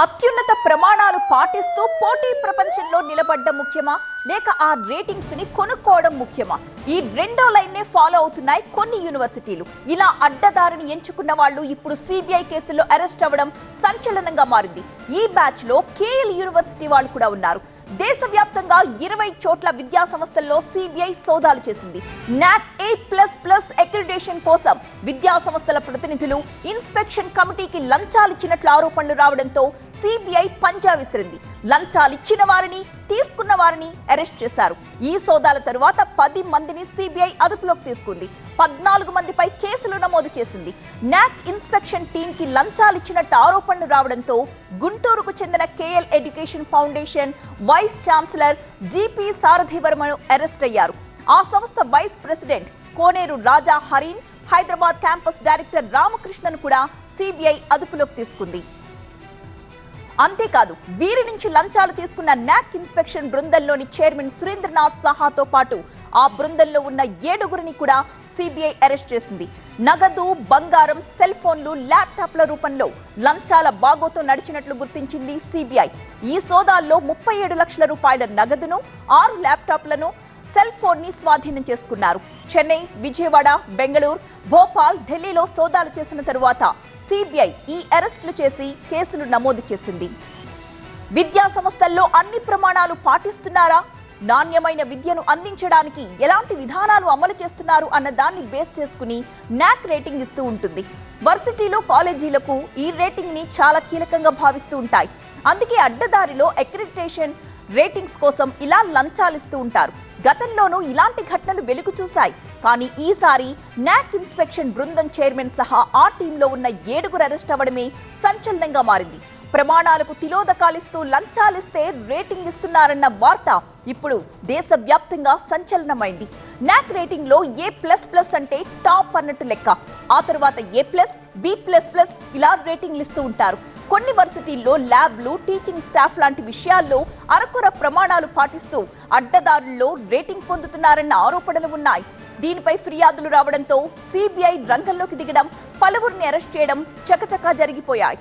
అత్యున్నత ప్రమాణాలు పాటిస్తూ పోటీ ప్రపంచంలో నిలబడ్డం ముఖ్యమా? లేక ఆ రేటింగ్స్ని కొనుక్కోవడం ముఖ్యమా? ఈ రెండో లైన్ నే ఫాలో అవుతున్నాయి కొన్ని యూనివర్సిటీలు. ఇలా అడ్డదారిని ఎంచుకున్న వాళ్ళు ఇప్పుడు సిబిఐ కేసుల్లో అరెస్ట్ అవ్వడం సంచలనంగా మారింది. ఈ బ్యాచ్లో కేఎల్ యూనివర్సిటీ వాళ్ళు కూడా ఉన్నారు. దేశవ్యాప్తంగా ఇరవై చోట్ల విద్యా సంస్థల్లో సిబిఐ సోదాలు చేసింది. నాక్ ఏ ప్లస్ ప్లస్ అక్రిడేషన్ కోసం విద్యా సంస్థల ప్రతినిధులు ఇన్స్పెక్షన్ కమిటీకి లంచాలిచ్చినట్లు ఆరోపణలు రావడంతో సిబిఐ పంజా విసిరింది. లంచాలిచ్చిన వారిని తీసుకున్న వారిని అరెస్ట్ చేశారు. ఈ సోదాల తరువాత పది మందిని సిబిఐ అదుపులోకి తీసుకుంది. పద్నాలుగు మందిపై కేసులు నమోదు చేసింది. నాక్ ఇన్స్పెక్షన్ టీంకి లంచాలిచ్చినట్టు ఆరోపణలు రావడంతో గుంటూరుకు చెందిన KL education foundation vice chancellor GP సారథివర్మను arrest అయ్యారు. ఆ సంస్థ vice president Koneru Raja Harin Hyderabad campus director Ramakrishnan కూడా సిబిఐ అదుపులోకి తీసుకుంది. అంతేకాదు వీరి నుంచి లంచాలు తీసుకున్న నాక్ ఇన్స్పెక్షన్ బృందంలోని చైర్మన్ సురేంద్రనాథ్ సహాతో పాటు ఆ బృందంలో ఉన్న ఏడుగురిని కూడా సిబిఐ అరెస్ట్ చేసింది. నగదు బంగారం సెల్ ఫోన్లు ల్యాప్టాప్ల రూపంలో లంచాల బాగోతో నడిచినట్లు గుర్తించింది సిబిఐ. ఈ సోదాల్లో ముప్పై ఏడు లక్షల రూపాయల నగదును ఆరు ల్యాప్టాప్లను సెల్ ఫోన్ని స్వాధీనం చేసుకున్నారు. చెన్నై విజయవాడ బెంగళూరు భోపాల్ ఢిల్లీలో సోదాలు చేసిన తరువాత సిబిఐ ఈ అరెస్టులు చేసి కేసులు నమోదు చేసింది. విద్యా సంస్థల్లో అన్ని ప్రమాణాలు పాటిస్తున్నారా? నాణ్యమైన విద్యను అందించడానికి ఎలాంటి విధానాలు అమలు చేస్తున్నారు అన్న దాన్ని బేస్ చేసుకుని నాక్ రేటింగ్ ఇస్తూ ఉంటుంది. వర్సిటీలు కాలేజీలకు ఈ రేటింగ్ని చాలా కీలకంగా భావిస్తూ ఉంటాయి. అందుకే అడ్డదారిలో అక్రిడిటేషన్ రేటింగ్స్ కోసం ఇలా లంచాలిస్తూ ఉంటారు. గతంలోనూ ఇలాంటి ఘటనలు వెలుగు చూశాయి. కానీ ఈసారి నాక్ ఇన్స్పెక్షన్ బృందం చైర్మన్ సహా ఆ టీంలో ఉన్న ఏడుగురు అరెస్ట్ అవ్వడమే సంచలనంగా మారింది. ప్రమాణాలకు తిలోదకాలిస్తూ లంచాలిస్తే రేటింగ్ ఇస్తున్నారన్న వార్త ఇప్పుడు దేశవ్యాప్తంగా సంచలనమైంది. నాక్ రేటింగ్లో ఏ ప్లస్ ప్లస్ అంటే టాప్ అన్నట్టు లెక్క. ఆ తర్వాత A plus B plus plus ఇలా రేటింగ్లు ఇస్తూ ఉంటారు. కొన్ని వర్సిటీల్లో ల్యాబ్లు టీచింగ్ స్టాఫ్ లాంటి విషయాల్లో అరకొర ప్రమాణాలు పాటిస్తూ అడ్డదారుల్లో రేటింగ్ పొందుతున్నారన్న ఆరోపణలు ఉన్నాయి. దీనిపై ఫిర్యాదులు రావడంతో సిబిఐ రంగంలోకి దిగడం పలువురిని అరెస్ట్ చేయడం చకచకా జరిగిపోయాయి.